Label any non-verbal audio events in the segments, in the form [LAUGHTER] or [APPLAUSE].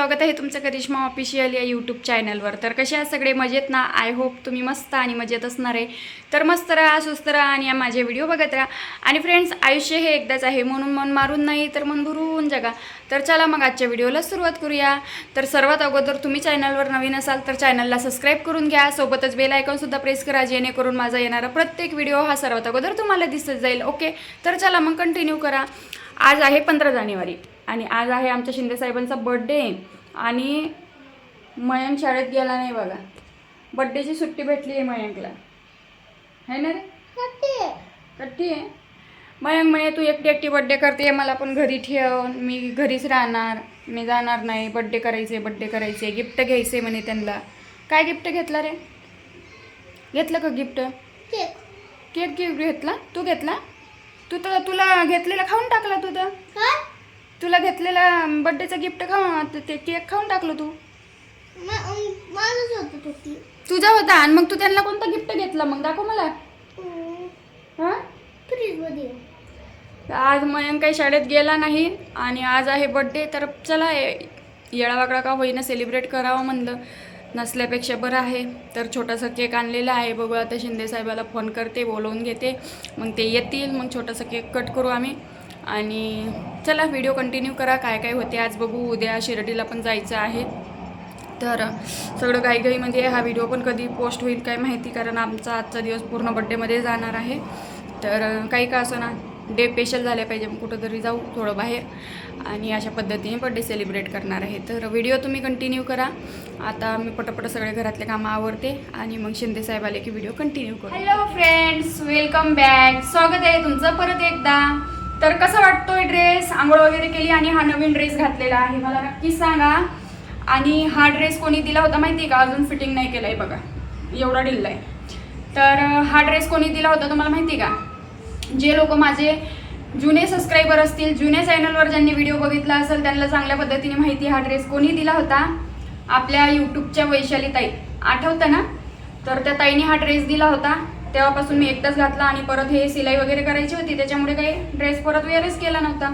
स्वागत आहे तुमचं करिश्मा ऑफिशियल या यूट्यूब चॅनलवर तर कसे आहे सगळे? मजेत ना? आय होप तुम्ही मस्त आणि मजेत असणार आहे. तर मस्त राहा सुस्त राहा आणि या माझे व्हिडिओ बघत राहा. आणि फ्रेंड्स आयुष्य हे एकदाच आहे. म्हणून मन मारून नाही तर मन भरून जगा. तर चला मग आजच्या व्हिडिओला सुरुवात करूया. तर सर्वात अगोदर तुम्ही चॅनलवर नवीन असाल तर चॅनलला सबस्क्राईब करून घ्या. सोबतच बेल आयकॉनसुद्धा प्रेस करा जेणेकरून माझा येणारा प्रत्येक व्हिडिओ हा सर्वात अगोदर तुम्हाला दिसत जाईल. ओके तर चला मग कंटिन्यू करा. आज आहे पंधरा जानेवारी आणि आज आहे आमच्या शिंदेसाहेबांचा बड्डे आणि मयंक शाळेत गेला नाही बघा. बड्डेची सुट्टी भेटली आहे मयंकला. है ना रे? कट्टी आहे. मयंक म्हणे तू एकटी एकटी बड्डे करते मला पण घरी ठेव मी घरीच राहणार मी जाणार नाही बड्डे करायचे बड्डे करायचे गिफ्ट घ्यायचे म्हणे त्यांना. काय गिफ्ट घेतला रे? घेतलं का गिफ्ट केक. गिफ्ट घेतला? तू घेतला? तू तर तुला घेतलेला खाऊन टाकला तू तर. तुला घेतलेला बड्डेचा गिफ्ट खाऊन ते केक खाऊन टाकलं तू? माझंच होतं तो ती तुझा होता आणि मग तू त्यांना कोणता गिफ्ट घेतला मग? दाखव मला. हां? आज मयंक काही शाळेत गेला नाही आणि आज आहे बड्डे तर चला येळावाकडा का होईना सेलिब्रेट करावं म्हणलं. नसल्यापेक्षा बरं आहे. तर छोटासा केक आणलेला आहे. बघू आता शिंदे साहेबाला फोन करते बोलवून घेते. मग ते येतील. मग छोटासा केक कट करू आम्ही. आणि चला व्हिडिओ कंटिन्यू करा. काय काय होते आज बघू. उद्या शिर्डीला पण जायचं आहे. तर सगळं घाईघाईमध्ये म्हणजे हा व्हिडिओ पण कधी पोस्ट होईल काय माहिती कारण आमचा आजचा दिवस पूर्ण बड्डेमध्ये जाणार आहे. तर काही का असं ना डे स्पेशल झाले पाहिजे मग कुठंतरी जाऊ थोडं बाहेर. आणि अशा पद्धतीने बड्डे सेलिब्रेट करणार आहे. तर व्हिडिओ तुम्ही कंटिन्यू करा. आता मी पटापट सगळे घरातले कामं आवरते आणि मग शिंदे साहेब आले की व्हिडिओ कंटिन्यू करू. हॅलो फ्रेंड्स वेलकम बॅक स्वागत आहे तुमचं परत एकदा. तर कसा वाटतोय ड्रेस आंघोळ वगैरे केली आणि हा नवीन ड्रेस घातलेला आहे. मला नक्की सांगा. आणि हा ड्रेस कोणी दिला होता माहिती आहे का? अजून फिटिंग नाही केलं आहे बघा. एवढा ढिल्ला आहे तर हा ड्रेस कोणी दिला होता तुम्हाला माहिती आहे का? जे लोक माझे जुने सबस्क्रायबर असतील जुन्या चॅनलवर ज्यांनी व्हिडिओ बघितला असेल त्यांना चांगल्या पद्धतीने माहिती हा ड्रेस कोणी दिला होता? आपल्या यूट्यूबच्या वैशाली ताई. आठवतं ना? तर त्या ताईने हा ड्रेस दिला होता. तेव्हापासून मी एकटाच घातला आणि परत हे सिलाई वगैरे करायची होती त्याच्यामुळे काही ड्रेस परत वेअरच केला नव्हता.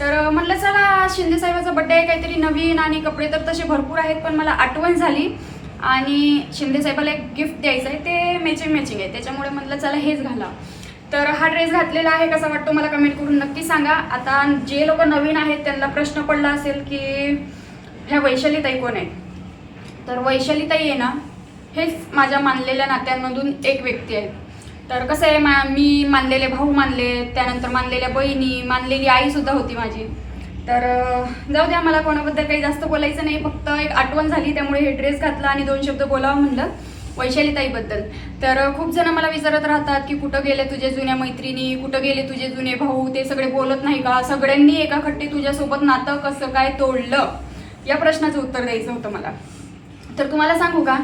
तर म्हटलं चला शिंदे साहेबाचा बड्डे आहे काहीतरी नवीन आणि कपडे तर तसे भरपूर आहेत पण मला आठवण झाली. आणि शिंदे साहेबाला एक गिफ्ट द्यायचं आहे ते मॅचिंग मॅचिंग आहे. त्याच्यामुळे म्हटलं चला हेच घाला तर हा ड्रेस घातलेला आहे कसा वाटतो मला कमेंट करून नक्की सांगा. आता जे लोक नवीन आहेत त्यांना प्रश्न पडला असेल की ह्या वैशालीताई कोण आहे? तर वैशालीताई आहे ना हेच माझ्या मानलेल्या नात्यांमधून एक व्यक्ती आहे. तर कसं आहे मा मी मानलेले भाऊ मानले त्यानंतर मानलेल्या बहिणी मानलेली आईसुद्धा होती माझी. तर जाऊ द्या मला कोणाबद्दल काही जास्त बोलायचं नाही फक्त एक आठवण झाली त्यामुळे हे ड्रेस घातला आणि दोन शब्द बोलावं म्हणलं वैशालीताईबद्दल. तर खूप जण मला विचारत राहतात की कुठं गेले तुझे जुन्या मैत्रिणी? कुठं गेले तुझे जुने भाऊ? ते सगळे बोलत नाही का? सगळ्यांनी एका खट्टी तुझ्यासोबत नातं कसं काय तोडलं? या प्रश्नाचं उत्तर द्यायचं होतं मला. तर तुम्हाला सांगू का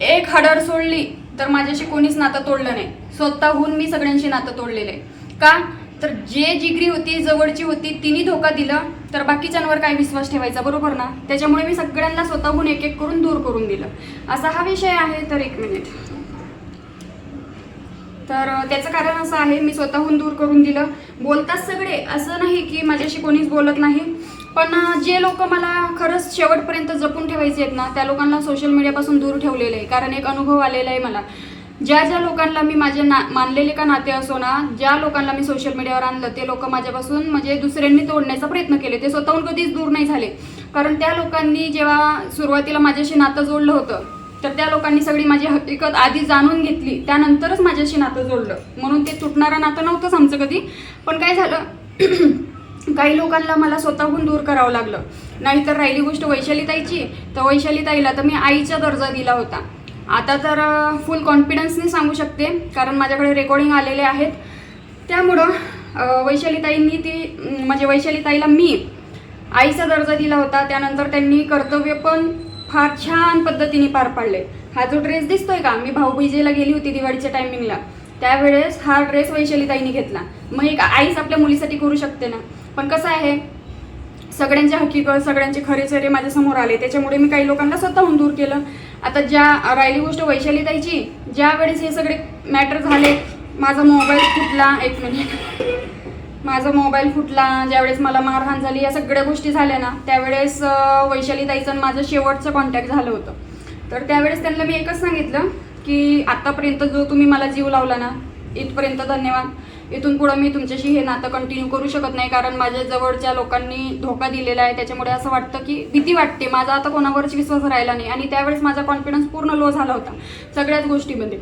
एक हडर सोडली तर माझ्याशी कोणीच नातं तोडलं नाही. स्वतःहून मी सगळ्यांशी नातं तोडलेलं आहे. का? तर जे जिगरी होती जवळची होती तिने धोका दिला तर बाकीच्यांवर काय विश्वास ठेवायचा? बरोबर ना? त्याच्यामुळे मी सगळ्यांना स्वतःहून एक एक करून दूर करून दिलं. असा हा विषय आहे तर एक मिनिट तर त्याचं कारण असं आहे मी स्वतःहून दूर करून दिलं. बोलतात सगळे असं नाही की माझ्याशी कोणीच बोलत नाही. पण जे लोक मला खरंच शेवटपर्यंत जपून ठेवायचे आहेत ना त्या लोकांना सोशल मीडियापासून दूर ठेवलेलं आहे. कारण एक अनुभव आलेला आहे मला. ज्या ज्या लोकांना मी माझे ना मानलेले का नाते असो ना ज्या लोकांना मी सोशल मीडियावर आणलं ते लोक माझ्यापासून म्हणजे दुसऱ्यांनी तोडण्याचा प्रयत्न केले. ते स्वतःहून कधीच दूर नाही झाले. कारण त्या लोकांनी जेव्हा सुरुवातीला माझ्याशी नातं जोडलं होतं तर त्या लोकांनी सगळी माझी हकीकत आधी जाणून घेतली. त्यानंतरच माझ्याशी नातं जोडलं. म्हणून ते तुटणारं नातं नव्हतंच आमचं कधी. पण काय झालं? [CLEARS THROAT] काही लोकांना मला स्वतःहून दूर करावं लागलं. नाहीतर राहिली गोष्ट वैशालीताईची. तर वैशालीताईला तर मी आईचा दर्जा दिला होता. आता तर फुल कॉन्फिडन्सने सांगू शकते कारण माझ्याकडे रेकॉर्डिंग आलेले आहेत. त्यामुळं वैशालीताईंनी ती म्हणजे वैशालीताईला मी आईचा दर्जा दिला होता. त्यानंतर त्यांनी कर्तव्य पण फार छान पद्धतीने पार पाडले. हा जो ड्रेस दिसतोय का मी भाऊबीजेला गेली होती दिवाळीच्या टायमिंगला त्यावेळेस हा ड्रेस वैशालीताईने घेतला. मग एक आईच आपल्या मुलीसाठी करू शकते ना? पण कसं आहे सगळ्यांच्या हकीकत सगळ्यांचे खरे चेहरे माझ्यासमोर आले. त्याच्यामुळे मी काही लोकांना स्वतःहून दूर केलं. आता ज्या राहिली गोष्ट वैशालीताईची ज्या वेळेस हे सगळे मॅटर झाले माझा मोबाईल फुटला. एक मिनिट माझा मोबाईल फुटला. ज्यावेळेस मला मारहाण झाली या सगळ्या गोष्टी झाल्या ना त्यावेळेस वैशालीताईचं वैशाली ताईचं आणि माझं शेवटचं कॉन्टॅक्ट झालं होतं. तर त्यावेळेस त्यांना मी एकच सांगितलं की आत्तापर्यंत जो तुम्ही मला जीव लावला ना इथपर्यंत धन्यवाद. इथून पुढं मी तुमच्याशी हे नातं कंटिन्यू करू शकत नाही कारण माझ्या जवळच्या लोकांनी धोका दिलेला आहे. त्याच्यामुळे असं वाटतं की भीती वाटते. माझा आता कोणावरच विश्वास राहिला नाही आणि त्यावेळेस माझा कॉन्फिडन्स पूर्ण लो झाला होता सगळ्याच गोष्टीमध्ये.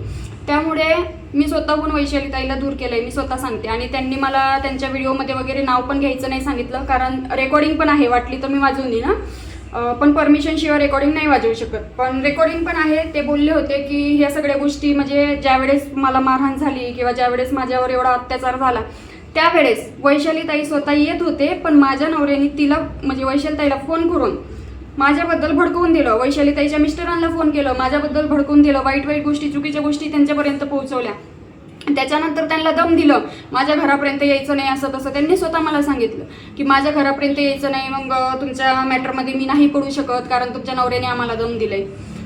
त्यामुळे मी स्वतःहून वैशाली ताईला दूर केलं आहे मी स्वतः सांगते. आणि त्यांनी मला त्यांच्या व्हिडिओमध्ये वगैरे नाव पण घ्यायचं नाही सांगितलं कारण रेकॉर्डिंग पण आहे वाटली तर मी वाजवून देईन ना पण परमिशनशिवाय रेकॉर्डिंग नाही वाजवू शकत. पण रेकॉर्डिंग पण आहे. ते बोलले होते की ह्या सगळ्या गोष्टी म्हणजे ज्यावेळेस मला मारहाण झाली किंवा ज्यावेळेस माझ्यावर एवढा अत्याचार झाला त्यावेळेस वैशालीताई स्वतः येत होते पण माझ्या नवऱ्याने तिला म्हणजे वैशालीताईला फोन करून माझ्याबद्दल भडकवून दिलं. वैशालीताईच्या मिस्टरांना फोन केलं माझ्याबद्दल भडकवून दिलं वाईट वाईट गोष्टी चुकीच्या गोष्टी त्यांच्यापर्यंत पोहोचवल्या. त्याच्यानंतर त्यांना दम दिलं माझ्या घरापर्यंत यायचं नाही असं तसं त्यांनी स्वतः मला सांगितलं की माझ्या घरापर्यंत यायचं नाही मग तुमच्या मॅटरमध्ये मी नाही पडू शकत कारण तुमच्या नवऱ्याने आम्हाला दम दिलंय.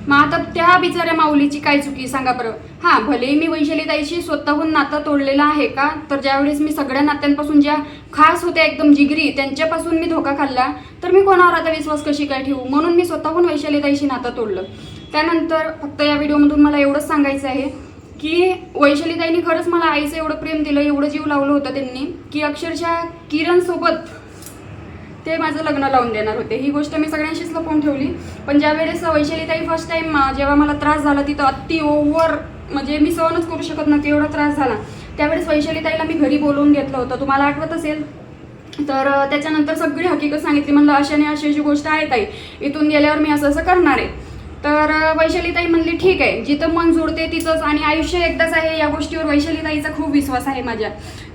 मग आता त्या बिचाऱ्या माऊलीची काय चुकी सांगा बरं. हां भले मी वैशालीताईशी स्वतःहून नातं तोडलेलं आहे का तर ज्यावेळेस मी सगळ्या नात्यांपासून ज्या खास होत्या एकदम जिगरी त्यांच्यापासून मी धोका खाल्ला तर मी कोणावर आता विश्वास कशी काय ठेवू? म्हणून मी स्वतःहून वैशालीताईशी नातं तोडलं. त्यानंतर फक्त या व्हिडिओमधून मला एवढंच सांगायचं आहे की वैशालीताईंनी खरंच मला आईचं एवढं प्रेम दिलं एवढं जीव लावलं होतं त्यांनी की अक्षरशः किरण सोबत ते माझं लग्न लावून देणार होते. ही गोष्ट मी सगळ्यांशीच लपवून ठेवली. पण ज्यावेळेस वैशालीताई फर्स्ट टाइम जेव्हा मला त्रास झाला तिथं अति ओव्हर म्हणजे मी सहनच करू शकत नव्हते एवढा त्रास झाला. त्यावेळेस वैशालीताईला मी घरी बोलवून घेतलं होतं. तुम्हाला आठवत असेल? तर त्याच्यानंतर सगळी हकीकत सांगितली. म्हणलं अशाने अशी अशी गोष्ट आहे ताई. इथून गेल्यावर मी असं असं करणार आहे. तर वैशालीताई म्हणली ठीक आहे जिथं मन जुळते तिथंच आणि आयुष्य एकदाच आहे या गोष्टीवर वैशालीताईचा खूप विश्वास आहे माझ्या.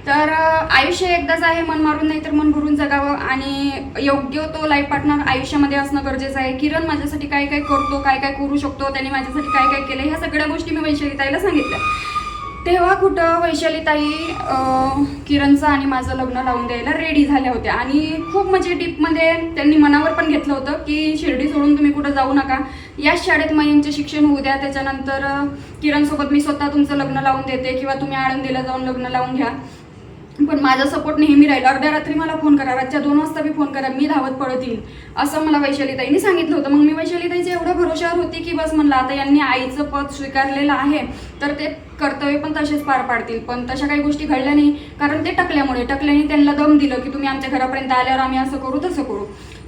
तर आयुष्य एकदाच आहे मन मारून नाही तर मन भरून जगावं आणि योग्य तो लाईफ पार्टनर आयुष्यामध्ये असणं गरजेचं आहे. किरण माझ्यासाठी काय काय करतो काय काय करू शकतो त्याने माझ्यासाठी काय काय केलं ह्या सगळ्या गोष्टी मी वैशालीताईला सांगितल्या. तेव्हा कुठं वैशालीताई किरणचं आणि माझं लग्न लावून द्यायला रेडी झाल्या होत्या. आणि खूप म्हणजे डीपमध्ये त्यांनी मनावर पण घेतलं होतं की शिर्डी सोडून तुम्ही कुठं जाऊ नका. याच शाळेत मयंकचे शिक्षण होऊ द्या त्याच्यानंतर किरणसोबत मी स्वतः तुमचं लग्न लावून देते किंवा तुम्ही आळंदीला जाऊन लग्न लावून घ्या. पण माझा सपोर्ट नेहमी राहील. अर्ध्या रात्री मला फोन करा रातच्या दोन वाजता बी फोन करा मी धावत पडत येईल. असं मला वैशालीताईंनी सांगितलं होतं. मग मी वैशालीताईच्या एवढं भरोशावर होती की बस म्हणलं आता यांनी आईचं पद स्वीकारलेलं आहे तर ते कर्तव्य पण तसेच पार पाडतील. पण तशा काही गोष्टी घडल्या नाही. कारण ते टकल्यामुळे टकल्याने त्यांना दम दिलं की तुम्ही आमच्या घरापर्यंत आल्यावर आम्ही असं करू तसं करू.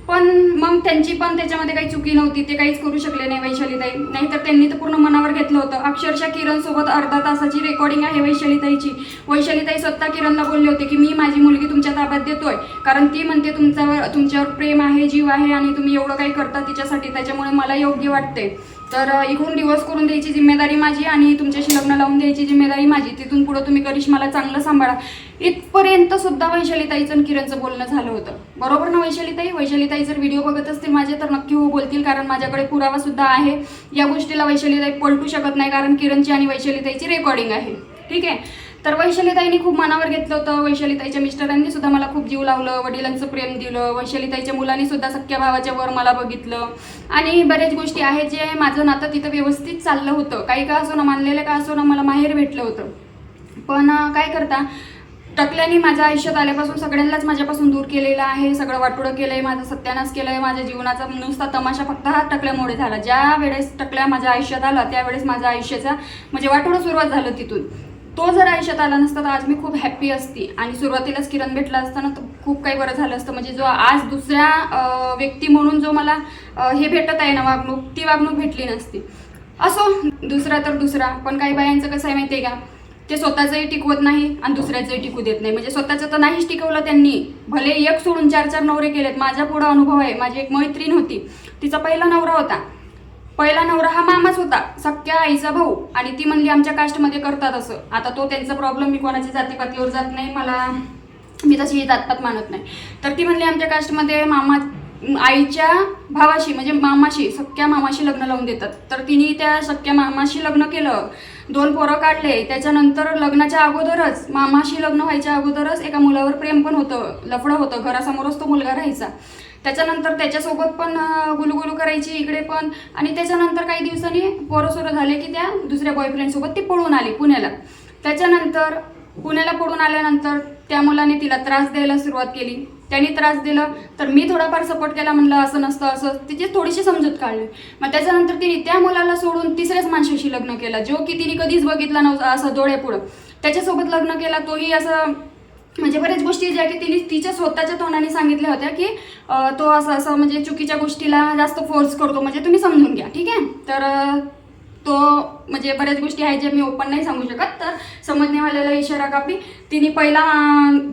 पण मग त्यांची पण त्याच्यामध्ये काही चुकी नव्हती ते काहीच करू शकले नाही वैशालीताई. नाहीतर त्यांनी तर पूर्ण मनावर घेतलं होतं. अक्षरशः किरण सोबत अर्धा तासाची रेकॉर्डिंग आहे वैशालीताईची. वैशालीताई स्वतः किरणला बोलले होते की मी माझी मुलगी तुमच्या ताब्यात देतोय. कारण ती म्हणते तुमच्यावर तुमच्यावर प्रेम आहे जीव आहे आणि तुम्ही एवढं काही करता तिच्यासाठी त्याच्यामुळे मला योग्य वाटते तर इकडून डिवोर्स करून द्यायची जिम्मेदारी माझी आणि तुमच्याशी लग्न लावून द्यायची जिम्मेदारी माझी. तिथून पुढं तुम्ही करिश्माला चांगलं सांभाळा. इथपर्यंत सुद्धा वैशालीताईचं आणि किरणचं बोलणं झालं होतं. बरोबर ना वैशालीताई? वैशालीताई जर व्हिडिओ बघत असतील माझे तर नक्की हो बोलतील कारण माझ्याकडे पुरावा सुद्धा आहे. या गोष्टीला वैशालीताई पलटू शकत नाही कारण किरणची आणि वैशालीताईची रेकॉर्डिंग आहे. ठीक आहे? तर वैशालीताईंनी खूप मनावर घेतलं होतं. वैशालीताईच्या मिस्टरांनी सुद्धा मला खूप जीव लावलं वडिलांचं प्रेम दिलं. वैशालीताईच्या मुलांनी सुद्धा सख्या भावाच्या वर मला बघितलं. आणि बऱ्याच गोष्टी आहेत जे माझं नातं तिथं व्यवस्थित चाललं होतं. काही का असो ना मानलेलं का असो ना मला माहेर भेटलं होतं. पण काय करता टकल्याने माझ्या आयुष्यात आल्यापासून सगळ्यांनाच माझ्यापासून दूर केलेलं आहे. सगळं वाटोडं केलं आहे माझं सत्यानाश आहे माझ्या जीवनाचा नुसता तमाशा फक्त हा टकल्यामुळे झाला. ज्या वेळेस टकल्या माझ्या आयुष्यात आला त्यावेळेस माझ्या आयुष्याचा म्हणजे वाटोळं सुरुवात झालं तिथून. तो जर आयुष्यात आला नसता तर आज मी खूप हॅप्पी असती. आणि सुरुवातीलाच किरण भेटला असताना तर खूप काही बरं झालं असतं. म्हणजे जो आज दुसऱ्या व्यक्ती म्हणून जो मला हे भेटत आहे ना वागणूक ती वागणूक भेटली नसती. असो दुसरा तर दुसरा. पण काही बायांचं कसं आहे माहिती आहे का? ते स्वतःचंही टिकवत नाही आणि दुसऱ्याचंही टिकू देत नाही. म्हणजे स्वतःचं तर नाहीच टिकवलं त्यांनी. भले एक सोडून चार चार नवरे केलेत. माझ्या पुढं अनुभव आहे. माझी एक मैत्रीण होती. तिचा पहिला नवरा होता. पहिला नवरा हा मामाच होता. सख्या आईचा भाऊ. आणि ती म्हणली आमच्या कास्टमध्ये करतात असं. आता तो त्यांचा प्रॉब्लेम मी कोणाच्या जातीपातीवर जात नाही. मला मी तशी जातपात मानत नाही. तर ती म्हणली आमच्या कास्टमध्ये मामा आईच्या भावाशी म्हणजे मामाशी सख्या मामाशी लग्न लावून देतात. तर तिने त्या सख्या मामाशी लग्न केलं. दोन पोरं काढले. त्याच्यानंतर लग्नाच्या अगोदरच मामाशी लग्न व्हायच्या अगोदरच एका मुलावर प्रेम पण होतं लफडं होतं. घरासमोरच तो मुलगा राहायचा. त्याच्यानंतर त्याच्यासोबत पण गुलुगुलू करायची इकडे पण. आणि त्याच्यानंतर काही दिवसांनी पोरं सुरू झाले की त्या दुसऱ्या बॉयफ्रेंडसोबत ती पळून आली पुण्याला. त्याच्यानंतर पुण्याला पळून आल्यानंतर त्या मुलाने तिला त्रास द्यायला सुरुवात केली. त्यांनी त्रास दिला. तर मी थोडाफार सपोर्ट केला म्हणलं असं नसतं असं. तिची थोडीशी समजूत काढली. मग त्याच्यानंतर तिने त्या मुलाला सोडून तिसऱ्याच माणसाशी लग्न केलं जो की तिने कधीच बघितला नव्हता असं डोळ्यापुढं. त्याच्यासोबत लग्न केला तोही असं म्हणजे बऱ्याच गोष्टी ज्या की तिने तिच्या स्वतःच्या तोंडाने सांगितल्या होत्या की तो असं असं म्हणजे चुकीच्या गोष्टीला जास्त फोर्स करतो म्हणजे तुम्ही समजून घ्या ठीक आहे? तर तो म्हणजे बऱ्याच गोष्टी आहेत ज्या मी ओपन नाही सांगू शकत तर समजण्यावाल्याला इशारा कापी. तिने पहिला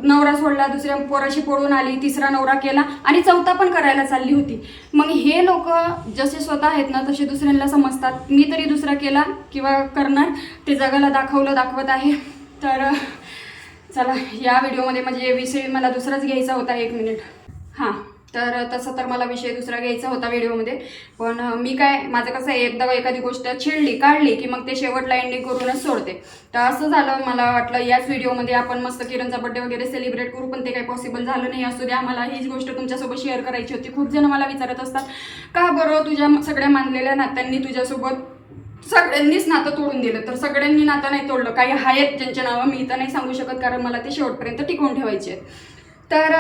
नवरा सोडला दुसऱ्या पोराशी पळून आली तिसरा नवरा केला आणि चौथा पण करायला चालली होती. मग हे लोक जसे स्वतः आहेत ना तसे दुसऱ्यांना समजतात. मी तरी दुसरा केला किंवा करणार ते जगाला दाखवलं दाखवत आहे. तर चला या व्हिडिओमध्ये म्हणजे विषय मला दुसराच घ्यायचा होता एक मिनिट हां. तर तसं तर मला विषय दुसरा घ्यायचा होता व्हिडिओमध्ये. पण मी काय माझं कसं आहे एकदा एखादी गोष्ट छेडली काढली की मग ते शेवटला एंडिंग करूनच सोडते. तर असं झालं मला वाटलं याच व्हिडिओमध्ये आपण मस्त किरणचा बड्डे वगैरे सेलिब्रेट करू पण ते काही पॉसिबल झालं नाही. असू द्या मला हीच गोष्ट तुमच्यासोबत शेअर करायची होती. खूप जण मला विचारत असतात का बरं तुझ्या सगळ्या मानलेल्या नात्यांनी तुझ्यासोबत सगळ्यांनीच नातं तोडून दिलं? तर सगळ्यांनी नातं नाही तोडलं. काही आहेत ज्यांच्या नावं मी इथं नाही सांगू शकत कारण मला ते शेवटपर्यंत टिकवून ठेवायचे आहेत. तर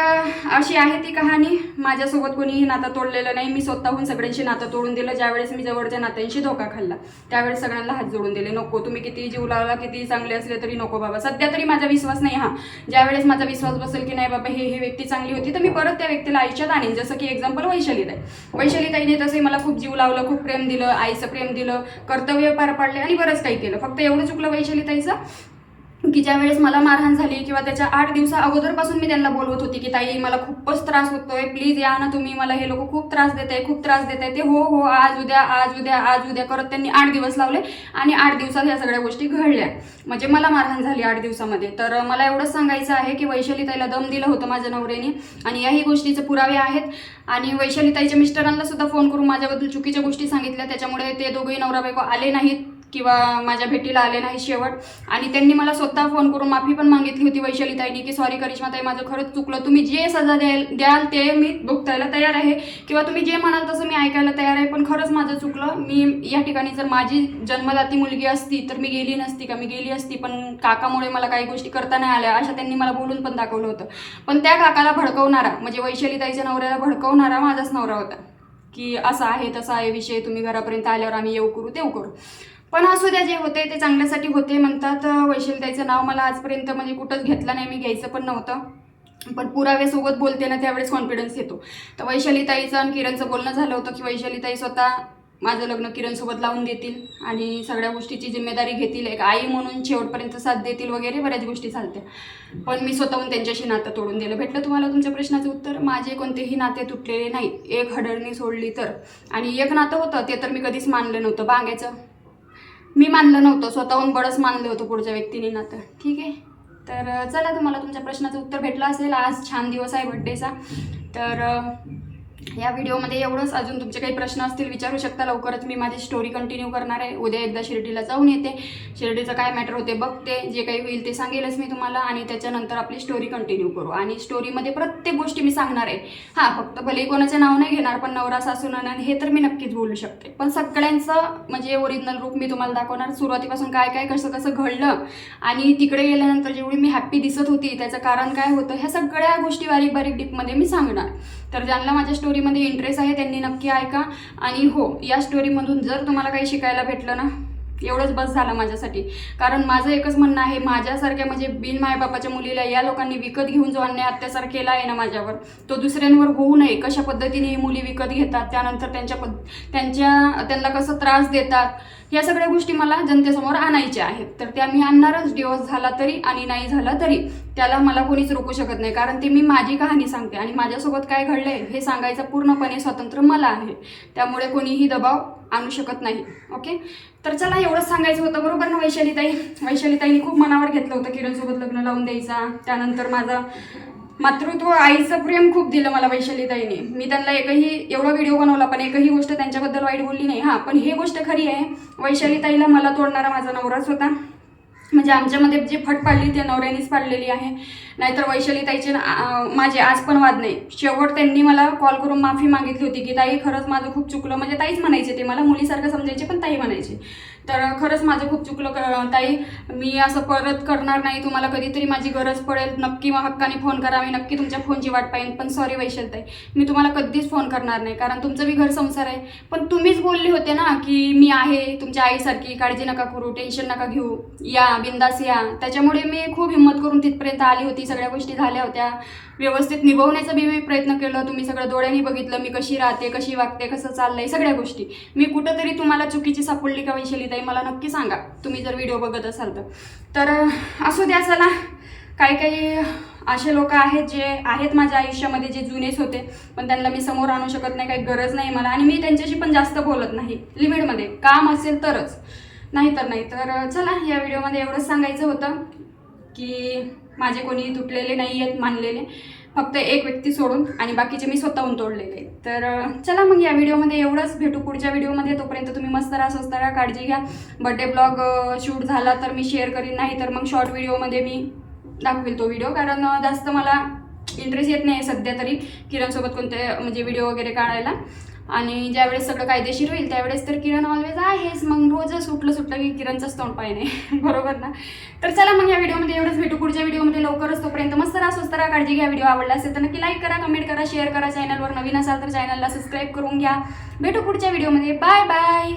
अशी आहे ती कहाणी. माझ्यासोबत कोणीही नातं तोडलेलं नाही. मी स्वतःहून सगळ्यांशी नातं तोडून दिलं. ज्यावेळेस मी जवळच्या नात्यांशी धोका खाल्ला त्यावेळेस सगळ्यांना हात जोडून दिले. नको तुम्ही किती जीव लावला किती चांगले असले तरी नको बाबा. सध्या तरी माझा विश्वास नाही हा. ज्यावेळेस माझा विश्वास बसेल की नाही बाबा हे हे व्यक्ती चांगली होती तर मी परत त्या व्यक्तीला आयुष्यात आणीन जसं की एक्झाम्पल वैशालीताई. वैशालीताईने तसे मला खूप जीव लावलं खूप प्रेम दिलं आईचं प्रेम दिलं कर्तव्य पार पाडले आणि बरंच काही केलं. फक्त एवढं चुकलं वैशालीताईचं? की ज्या वेळेस मला मारहाण झाली किंवा त्याच्या आठ दिवसा अगोदरपासून मी त्यांना बोलवत होती की ताई मला खूपच त्रास होतोय. प्लीज या ना तुम्ही. मला हे लोक खूप त्रास देत आहे खूप त्रास देत आहे ते हो हो आज उद्या आज उद्या आज उद्या करत त्यांनी आठ दिवस लावले आणि आठ दिवसात ह्या सगळ्या गोष्टी घडल्या. म्हणजे मला मारहाण झाली आठ दिवसामध्ये. तर मला एवढंच सांगायचं आहे की वैशाली ताईला दम दिलं होतं माझ्या नवऱ्याने आणि याही गोष्टीचे पुरावे आहेत. आणि वैशाली ताईच्या मिस्टरांना सुद्धा फोन करून माझ्याबद्दल चुकीच्या गोष्टी सांगितल्या. त्याच्यामुळे ते दोघेही नवरा बायको आले नाहीत. किंवा माझ्या भेटीला आले नाही शेवट. आणि त्यांनी मला स्वतः फोन करून माफी पण मागितली होती वैशालीताईनी की सॉरी करिश्माताई माझं खरंच चुकलं. तुम्ही जे सजा द्याल द्याल ते मी भुगतायला तयार आहे. किंवा तुम्ही जे म्हणाल तसं मी ऐकायला तयार आहे पण खरंच माझं चुकलं. मी या ठिकाणी जर माझी जन्मदाती मुलगी असती तर मी गेली नसती का? मी गेली असती पण काकामुळे मला काही गोष्टी करता नाही आल्या अशा त्यांनी मला बोलून पण दाखवलं होतं. पण त्या काकाला भडकवणारा म्हणजे वैशालीताईच्या नवऱ्याला भडकवणारा माझाच नवरा होता. की असा आहे तसा आहे विषय तुम्ही घरापर्यंत आल्यावर आम्ही येऊ करू तेव करू. पण असू द्या जे होते ते चांगल्यासाठी होते म्हणतात. वैशिलताईचं नाव मला आजपर्यंत म्हणजे कुठंच घेतलं नाही मी घ्यायचं पण नव्हतं. पण पुराव्यासोबत बोलते ना त्यावेळेस कॉन्फिडन्स येतो. तर वैशालीताईचं आणि किरणचं बोलणं झालं होतं की वैशालीताई स्वतः माझं लग्न किरणसोबत लावून देतील आणि सगळ्या गोष्टीची जिम्मेदारी घेतील. एक आई म्हणून शेवटपर्यंत साथ देतील वगैरे बऱ्याच गोष्टी चालत्या. पण मी स्वतःहून त्यांच्याशी नातं तोडून दिलं. भेटलं तुम्हाला तुमच्या प्रश्नाचं उत्तर? माझे कोणतेही नाते तुटलेले नाहीत. एक हडळणी सोडली तर. आणि एक नातं होतं ते तर मी कधीच मानलं नव्हतं. बांगायचं. मी मानलं नव्हतं. स्वतःहून बडंच मानलं होतं पुढच्या व्यक्तीने नातं ठीक आहे? तर चला तुम्हाला तुमच्या प्रश्नाचं उत्तर भेटलं असेल. आज छान दिवस आहे बड्डेचा तर या व्हिडिओमध्ये एवढंच. अजून तुमचे काही प्रश्न असतील विचारू शकता लवकरच. मी माझी स्टोरी कंटिन्यू करणार आहे. उद्या एकदा शिर्डीला जाऊन येते. शिर्डीचं काय मॅटर होते बघते. जे काही होईल ते सांगेलच मी तुम्हाला. आणि त्याच्यानंतर आपली स्टोरी कंटिन्यू करू. आणि स्टोरीमध्ये प्रत्येक गोष्टी मी सांगणार आहे. हां फक्त भले कोणाचे नाव नाही घेणार पण नवरा सासू नणंद हे तर मी नक्कीच बोलू शकते. पण सगळ्यांचं म्हणजे ओरिजिनल रूप मी तुम्हाला दाखवणार. सुरुवातीपासून काय काय कसं कसं घडलं आणि तिकडे गेल्यानंतर जेवढी मी हॅप्पी दिसत होती त्याचं कारण काय होतं ह्या सगळ्या गोष्टी बारीक बारीक डीपमध्ये मी सांगणार. तर ज्यांना माझ्या स्टोरीमध्ये इंटरेस्ट आहे त्यांनी नक्की ऐका. आणि हो या स्टोरीमधून जर तुम्हाला काही शिकायला भेटलं ना एवढंच बस झालं माझ्यासाठी. कारण माझं एकच म्हणणं आहे माझ्यासारख्या म्हणजे बिन मायबापाच्या मुलीला या लोकांनी विकत घेऊन जो अन्याय अत्याचार केला आहे ना माझ्यावर तो दुसऱ्यांवर होऊ नये. कशा पद्धतीने ही मुली विकत घेतात त्यानंतर त्यांच्या पद त्यांच्या त्यांना कसं त्रास देतात या सगळ्या गोष्टी मला जनतेसमोर आणायच्या आहेत. तर त्या मी आणणारच. दिवस झाला तरी आणि नाही झाला तरी त्याला मला कोणीच रोखू शकत नाही. कारण ते मी माझी कहाणी सांगते आणि माझ्यासोबत काय घडलंय हे सांगायचं पूर्णपणे स्वतंत्र मला आहे. त्यामुळे कोणीही दबाव आणू शकत नाही. ओके? तर चला एवढंच सांगायचं होतं. बरोबर ना वैशालीताई? वैशालीताईने खूप मनावर घेतलं होतं किरणसोबत लग्न लावून द्यायचा. त्यानंतर माझा मातृत्व आईचं प्रेम खूप दिलं मला वैशालीताईने. मी त्यांना एकही एवढा व्हिडिओ बनवला पण एकही गोष्ट त्यांच्याबद्दल वाईट बोलली नाही. हां पण ही गोष्ट खरी आहे. वैशालीताईला मला तोडणारा माझा नवराच होता. म्हणजे आमच्यामध्ये जी फट पाडली ते नवऱ्यानेच पाडलेली आहे. नाहीतर वैशालीताईचे माझे आज पण वाद नाही. शेवट त्यांनी मला कॉल करून माफी मागितली होती की ताई खरंच माझं खूप चुकलं. म्हणजे ताईच म्हणायचे ते. मला मुलीसारखं समजायचे पण ताई म्हणायचे. तर खरंच माझं खूप चुकलं क- ताई. मी असं परत करणार नाही. तुम्हाला कधीतरी माझी गरज पडेल. नक्की मग हक्काने फोन करा. मी नक्की तुमच्या फोनची वाट पाहिन. पण सॉरी वैशाल ताई मी तुम्हाला कधीच फोन करणार नाही. कारण तुमचं बी घर संसार आहे. पण तुम्हीच बोलले होते ना की मी आहे तुमच्या आईसारखी काळजी नका करू टेन्शन नका घेऊ. या बिंदास या. त्याच्यामुळे मी खूप हिंमत करून तिथपर्यंत आली होती. सगळ्या गोष्टी झाल्या होत्या. व्यवस्थित निभवण्याचा बी मी प्रयत्न केलं. तुम्ही सगळं डोळ्यांनी बघितलं. मी कशी राहते कशी वागते कसं चाललंय सगळ्या गोष्टी. मी कुठंतरी तुम्हाला चुकीची सापडली का वैशाली ताई मला नक्की सांगा. तुम्ही जर व्हिडिओ बघत असाल तर. तर असू द्या चला. काही काही असे लोक आहेत जे आहेत माझ्या आयुष्यामध्ये जे जुनेच होते. पण त्यांना मी समोर आणू शकत नाही काही गरज नाही मला. आणि मी त्यांच्याशी पण जास्त बोलत नाही लिमिटमध्ये. काम असेल तरच. नाही तर नाही. तर चला या व्हिडिओमध्ये एवढंच सांगायचं होतं की माझे कोणी तुटलेले नाही आहेत मानलेले. फक्त एक व्यक्ती सोडून आणि बाकीचे मी स्वतःहून तोडलेले. तर चला मग या व्हिडिओमध्ये एवढंच. भेटू पुढच्या व्हिडिओमध्ये. तोपर्यंत तुम्ही मस्त राहा स्वस्त राहा काळजी घ्या. बड्डे ब्लॉग शूट झाला तर मी शेअर करीन. नाही तर मग शॉर्ट व्हिडिओमध्ये मी दाखवेल तो व्हिडिओ. कारण जास्त मला इंटरेस्ट येत नाही सध्या तरी किरणसोबत कोणते म्हणजे व्हिडिओ वगैरे काढायला. आणि ज्यावेळेस सगळं कायदेशीर होईल त्यावेळेस तर किरण ऑलवेज आहेच. मग रोजच सुटलं सुटलं की किरणचंच तोंड पाहिजे. [LAUGHS] बरोबर ना? तर चला मग या व्हिडिओमध्ये एवढंच भेटू. पुढच्या व्हिडिओमध्ये लवकरच तोपर्यंत मस्त राहा स्वस्त राहा काळजी घ्या. व्हिडिओ आवडला असेल तर नक्की लाईक करा कमेंट करा शेअर करा. चॅनलवर नवीन असाल तर चॅनलला सबस्क्राईब करून घ्या. भेटू पुढच्या व्हिडिओमध्ये बाय बाय